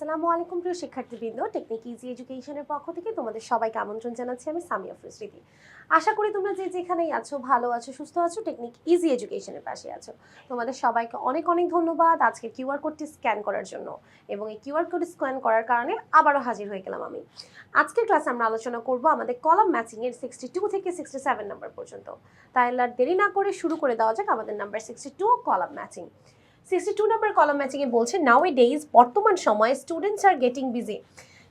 আসসালামু আলাইকুম প্রিয় শিক্ষার্থীবৃন্দ। টেকনিক ইজি এডুকেশনের পক্ষ থেকে তোমাদের সবাইকে আমন্ত্রণ জানাচ্ছি আমি সামিয়া ফ্রিস্মৃতি আশা করি তোমরা যে যেখানেই আছো, ভালো আছো, সুস্থ আছো টেকনিক ইজি এডুকেশনের পাশে আছো। তোমাদের সবাইকে অনেক অনেক ধন্যবাদ আজকে কিউআর কোডটি স্ক্যান করার জন্য। এবং এই কিউআর কোড স্ক্যান করার কারণে আবারও হাজির হয়ে গেলাম আমি। আজকের ক্লাসে আমরা আলোচনা করব আমাদের কলাম ম্যাচিংয়ের সিক্সটি টু থেকে সিক্সটি সেভেন নাম্বার পর্যন্ত। তাহলে আর দেরি না করে শুরু করে দেওয়া যাক আমাদের number sixty two column matching sixty two number column ম্যাচিংয়ে বলছে নাও এ ডেইজ বর্তমান সময়ে স্টুডেন্টস আর গেটিং বিজি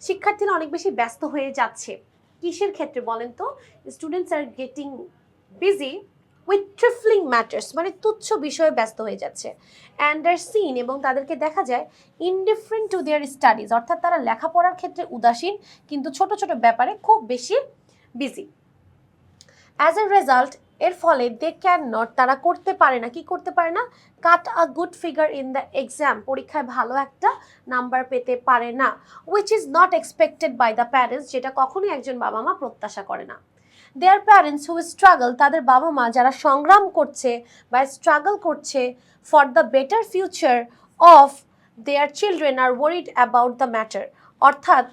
শিক্ষার্থীরা অনেক বেশি ব্যস্ত হয়ে যাচ্ছে। কিসের ক্ষেত্রে বলেন তো? Students are getting busy with trifling matters মানে তুচ্ছ বিষয়ে ব্যস্ত হয়ে যাচ্ছে। অ্যান্ড আর সিন এবং তাদেরকে দেখা যায় ইনডিফারেন্ট টু দেয়ার স্টাডিজ অর্থাৎ তারা লেখাপড়ার ক্ষেত্রে উদাসীন, কিন্তু ছোট ছোট ব্যাপারে খুব বেশি বিজি অ্যাজ এ রেজাল্ট এর ফলে দে ক্যান নট তারা করতে পারে না। কি করতে পারে না? Cut a good figure in the exam পরীক্ষায় ভালো একটা নাম্বার পেতে পারে না। Which is not expected by the parents যেটা কখনোই একজন বাবা মা প্রত্যাশা করে না। দেয়ার প্যারেন্টস হু স্ট্রাগল তাদের বাবা মা যারা সংগ্রাম করছে বা স্ট্রাগল করছে for the better future of their children are worried about the matter অর্থাৎ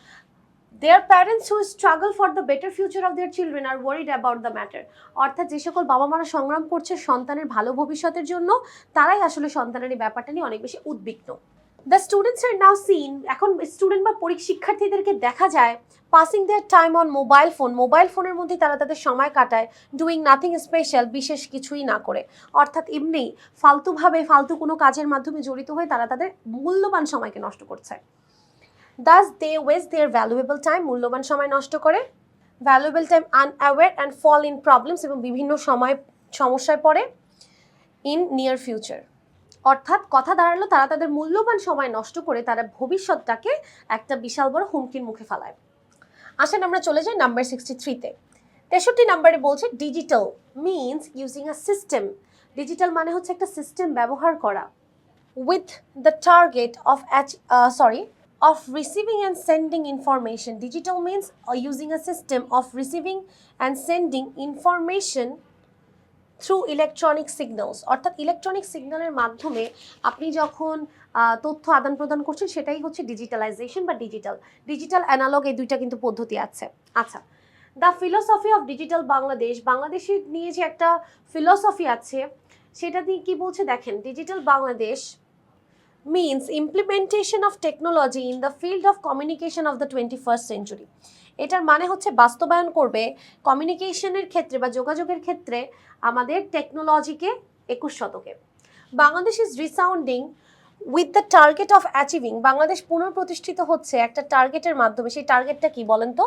their parents who struggle for the better future of their children are worried about the matter অর্থাৎ যে সকল বাবা মারা সংগ্রাম করছে সন্তানের ভালো ভবিষ্যতের জন্য, তারাই আসলে সন্তানের এই ব্যাপারটা নিয়ে অনেক বেশি উদ্বিগ্ন। The students are now seen এখন স্টুডেন্ট বা শিক্ষার্থীদেরকে দেখা যায় passing their time on mobile phone mobile ফোনের মধ্যে তারা তাদের সময় কাটায় ডুইং নাথিং স্পেশাল বিশেষ কিছুই না করে। অর্থাৎ এমনি ফালতুভাবে, ফালতু কোনো কাজের মাধ্যমে জড়িত হয়ে তারা তাদের মূল্যবান সময়কে নষ্ট করছে। Thus they waste their valuable time মূল্যবান সময় নষ্ট করে valuable time unaware and fall in problems এবং বিভিন্ন সময়, সমস্যায় পড়ে ইন নিয়ার ফিউচার অর্থাৎ কথা দাঁড়াল, তারা তাদের মূল্যবান সময় নষ্ট করে তারা ভবিষ্যৎটাকে একটা বিশাল বড় হুমকির মুখে ফেলায়। আসেন আমরা চলে যাই নাম্বার সিক্সটি থ্রিতে তেষট্টি নাম্বারে বলছে digital means using a system digital মানে হচ্ছে একটা সিস্টেম ব্যবহার করা। With the target of অ্যাচ sorry of receiving and sending information. Digital means uh, using a system of receiving and sending information through electronic signals অর্থাৎ electronic সিগন্যালের মাধ্যমে আপনি যখন তথ্য আদান প্রদান করছেন সেটাই হচ্ছে ডিজিটালাইজেশন বা ডিজিটাল ডিজিটাল অ্যানালগ এই দুইটা কিন্তু পদ্ধতি আছে। আচ্ছা the philosophy of digital Bangladesh বাংলাদেশে নিয়ে যে একটা ফিলোসফি আছে সেটা দিয়ে কি বলছে? দেখেন digital Bangladesh means implementation of technology in the field of communication of the 21st century. এটার মানে হচ্ছে বাস্তবায়ন করবে কমিউনিকেশনের ক্ষেত্রে বা যোগাযোগের ক্ষেত্রে আমাদের টেকনোলজিকে একুশ শতকে। Bangladesh is resounding with the target of achieving Bangladesh পুনঃপ্রতিষ্ঠিত হচ্ছে একটা টার্গেটের মাধ্যমে। সেই টার্গেটটা কি বলেন তো?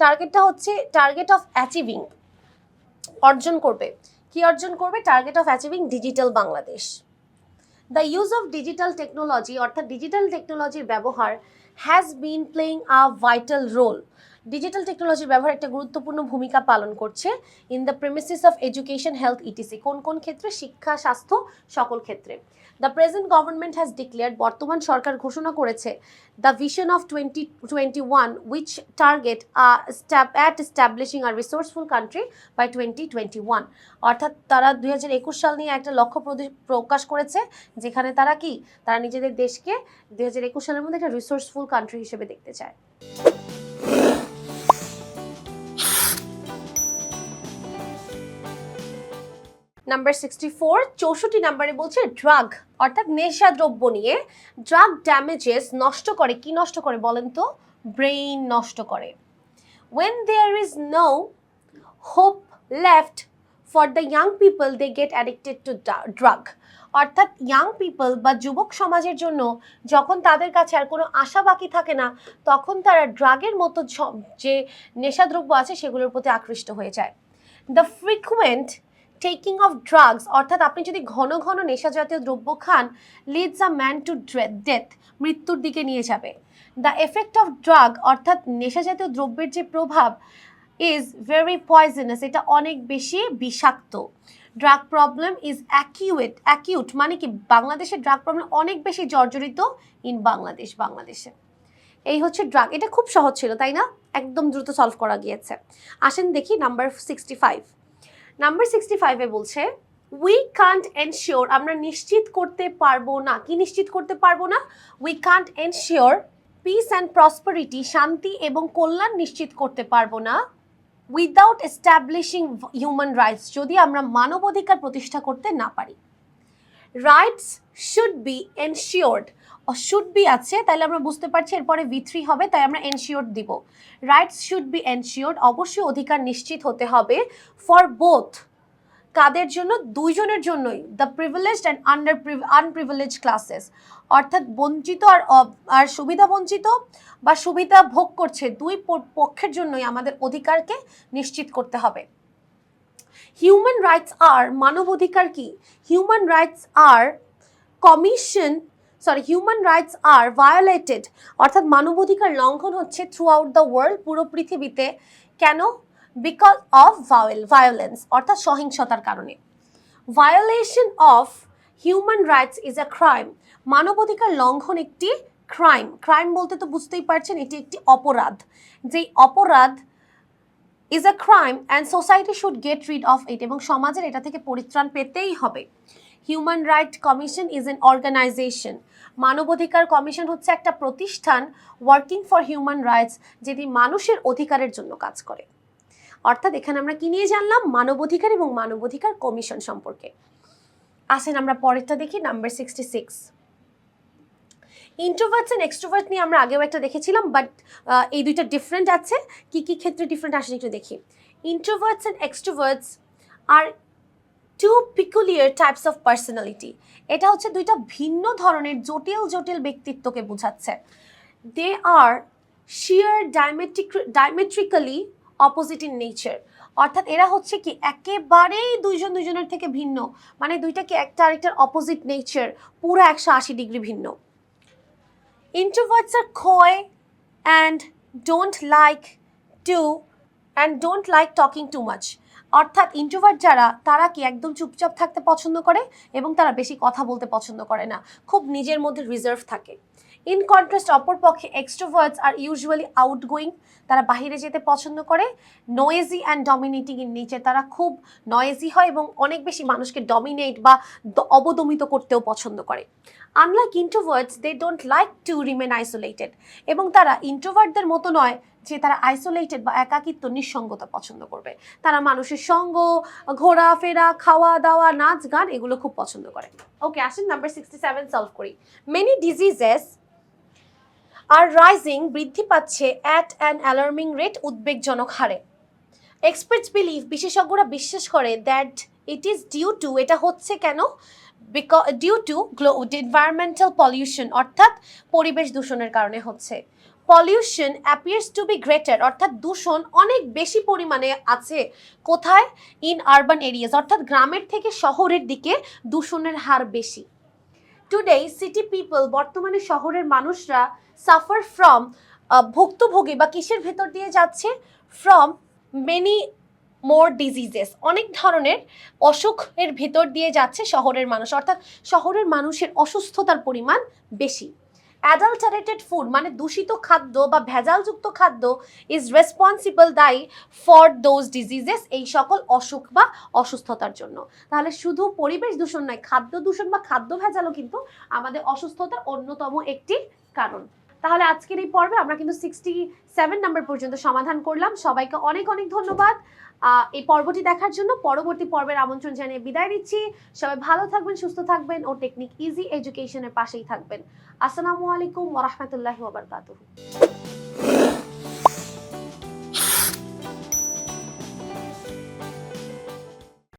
টার্গেটটা হচ্ছে টার্গেট অফ অ্যাচিভিং অর্জন করবে। কি অর্জন করবে? Target of achieving digital Bangladesh the use of digital technology অর্থাৎ ডিজিটাল টেকনোলজির ব্যবহার has been playing a vital role digital টেকনোলজির ব্যবহার একটা গুরুত্বপূর্ণ ভূমিকা পালন করছে in the premises of education health etc কোন কোন ক্ষেত্রে? শিক্ষা, স্বাস্থ্য, সকল ক্ষেত্রে। The present government has declare বর্তমান সরকার ঘোষণা করেছে the vision of twenty twenty one which target at establishing are resourceful country by twenty twenty one অর্থাৎ তারা দুই হাজার একুশ সাল নিয়ে একটা লক্ষ্য প্রকাশ করেছে, যেখানে তারা কি? তারা নিজেদের দেশকে দুই হাজার একুশ সালের মধ্যে একটা রিসোর্সফুল কান্ট্রি হিসেবে দেখতে চায়। নাম্বার সিক্সটি ফোর চৌষট্টি নাম্বারে বলছে ড্রাগ অর্থাৎ নেশা দ্রব্য নিয়ে ড্রাগ ড্যামেজেস নষ্ট করে, কি নষ্ট করে বলেন তো? ব্রেইন নষ্ট করে। When there is no hope left for the young people they get addicted to drug. অর্থাৎ ইয়াং পিপল বা যুবক সমাজের জন্য যখন তাদের কাছে আর কোনো আশা বাকি থাকে না, তখন তারা ড্রাগের মতো যে নেশাদ্রব্য আছে, সেগুলোর প্রতি আকৃষ্ট হয়ে যায়। The frequent taking of drugs অর্থাৎ আপনি যদি ঘন ঘন নেশা জাতীয় দ্রব্য খান leads a man to death মৃত্যুর দিকে নিয়ে যাবে। দ্য এফেক্ট অফ ড্রাগ অর্থাৎ নেশা জাতীয় দ্রব্যের যে প্রভাব ইজ ভেরি পয়জনাস এটা অনেক বেশি বিষাক্ত। Drug problem is acute acute মানে কি বাংলাদেশের ড্রাগ প্রবলেম অনেক বেশি জর্জরিত ইন বাংলাদেশ, বাংলাদেশে। এই হচ্ছে ড্রাগ এটা খুব সহজ ছিল, তাই না? একদম দ্রুত সলভ করা গিয়েছে। আসেন দেখি number sixty five number sixty ফাইভে বলছে উই কান্ট এনশিওর আমরা নিশ্চিত করতে পারব না। কি নিশ্চিত করতে পারব না? We can't ensure peace and prosperity শান্তি এবং কল্যাণ নিশ্চিত করতে পারব না। উইদাউট এস্টাবলিশিং হিউম্যান রাইটস যদি আমরা মানবাধিকার প্রতিষ্ঠা করতে না পারি। Rights should be ensured should be আছে, তাহলে আমরা বুঝতে পারছি এরপরে ভি থ্রি হবে, তাই আমরা এনশিওর্ড দিব। রাইটস শুড বি এনশিওর্ড অবশ্যই অধিকার নিশ্চিত হতে হবে ফর বোথ কাদের জন্য? দুইজনের জন্যই the privileged and under unprivilege classes অর্থাৎ বঞ্চিত আর আর সুবিধা বঞ্চিত বা সুবিধা ভোগ করছে দুই পক্ষের জন্যই আমাদের অধিকারকে নিশ্চিত করতে হবে। হিউম্যান রাইটস আর মানব অধিকার কি? Human rights R commission sorry human rights are violated অর্থাৎ মানবাধিকার লঙ্ঘন হচ্ছে থ্রু আউট দ্য ওয়ার্ল্ড পুরো পৃথিবীতে। কেন? বিকজ অফ ভায়োল ভায়োলেন্স অর্থাৎ সহিংসতার কারণে। Violation of human rights is a crime মানবাধিকার লঙ্ঘন একটি ক্রাইম ক্রাইম বলতে তো বুঝতেই পারছেন, এটি একটি অপরাধ। যেই অপরাধ is a crime and society should get rid of it এবং সমাজের এটা থেকে পরিত্রাণ পেতেই হবে। Human right commission is an organisation মানবাধিকার কমিশন হচ্ছে একটা প্রতিষ্ঠান ওয়ার্কিং ফর হিউম্যান রাইটস যেটি মানুষের অধিকারের জন্য কাজ করে। অর্থাৎ এখানে আমরা কি নিয়ে জানলাম? মানবাধিকার এবং মানবাধিকার কমিশন সম্পর্কে। আসেন আমরা পরেরটা দেখি number sixty six introverts and extrovert নিয়ে আমরা আগেও একটা দেখেছিলাম বাট এই দুইটা ডিফারেন্ট আছে। কি কি ক্ষেত্রে ডিফারেন্ট আসে একটু দেখি। Introverts and extroverts are two peculiar types of personality এটা হচ্ছে দুইটা ভিন্ন ধরনের জটিল জটিল ব্যক্তিত্বকে বোঝাচ্ছে। They are sheer diametric diametrically opposite in nature অর্থাৎ এরা হচ্ছে কি একেবারেই দুইজন দুইজনের থেকে ভিন্ন। মানে দুইটাকে একটা আরেকটার অপোজিট নেচার পুরো একশো আশি ডিগ্রি ভিন্ন। Introverts are coy and don't like to and don't like talking to much. অর্থাৎ ইন্ট্রোভার্ট যারা, তারা কি একদম চুপচাপ থাকতে পছন্দ করে এবং তারা বেশি কথা বলতে পছন্দ করে না? খুব নিজের মধ্যে রিজার্ভ থাকে। ইন কন্ট্রাস্ট অপরপক্ষে এক্সট্রোভার্টস আর ইউজুয়ালি আউটগোয়িং তারা বাইরে যেতে পছন্দ করে। Noisy and dominating in nature তারা খুব নয়েজি হয় এবং অনেক বেশি মানুষকে ডমিনেট বা অবদমিত করতেও পছন্দ করে। Unlike introverts they don't like to remain isolated এবং তারা ইন্ট্রোভার্টদের মতো নয় যে তারা আইসোলেটেড বা একাকিত্ব নিঃসঙ্গতা পছন্দ করবে। তারা মানুষের সঙ্গ, ঘোরাফেরা খাওয়া দাওয়া নাচ গান এগুলো খুব পছন্দ করে। ওকে আসেন নাম্বার সিক্সটি সেভেন সলভ করি। মেনি ডিজিজেস আর রাইজিং বৃদ্ধি পাচ্ছে অ্যাট অ্যান অ্যালার্মিং রেট উদ্বেগজনক হারে। এক্সপার্টস বিলিভ বিশেষজ্ঞরা বিশ্বাস করে that it is due to এটা হচ্ছে কেন? Due to glow environmental pollution অর্থাৎ পরিবেশ দূষণের কারণে হচ্ছে। Pollution appears to be greater অর্থাৎ দূষণ অনেক বেশি পরিমাণে আছে। কোথায়? ইন আরবান এরিয়াস অর্থাৎ গ্রামের থেকে শহরের দিকে দূষণের হার বেশি। টুডে সিটি পিপল বর্তমানে শহরের মানুষরা সাফার ফ্রম ভুক্তভোগী বা কিসের ভেতর দিয়ে যাচ্ছে? ফ্রম মেনি মোর ডিজিজেস অনেক ধরনের অসুখের ভেতর দিয়ে যাচ্ছে শহরের মানুষ। অর্থাৎ শহরের মানুষের অসুস্থতার পরিমাণ বেশি। অ্যাডাল্টারেটেড ফুড মানে দূষিত খাদ্য বা ভেজালযুক্ত খাদ্য ইজ রেসপন্সিবল দায়ী ফর দোজ ডিজিজেস এই সকল অসুখ বা অসুস্থতার জন্য। তাহলে শুধু পরিবেশ দূষণ নয়, খাদ্য দূষণ বা খাদ্য ভেজালও কিন্তু আমাদের অসুস্থতার অন্যতম একটি কারণ। তাহলে আজকের এই পর্বে আমরা কিন্তু সিক্সটি সেভেন নাম্বার পর্যন্ত সমাধান করলাম। সবাইকে অনেক অনেক ধন্যবাদ। এই পর্বটি দেখার জন্য পরবর্তী পর্বের আমন্ত্রণ জানিয়ে বিদায় দিচ্ছি সবাই ভালো থাকবেন, সুস্থ থাকবেন ও টেকনিক ইজি এডুকেশনের পাশেই থাকবেন। আসসালামু আলাইকুম ওরহমতুল্লাহ ওবরকাতুহু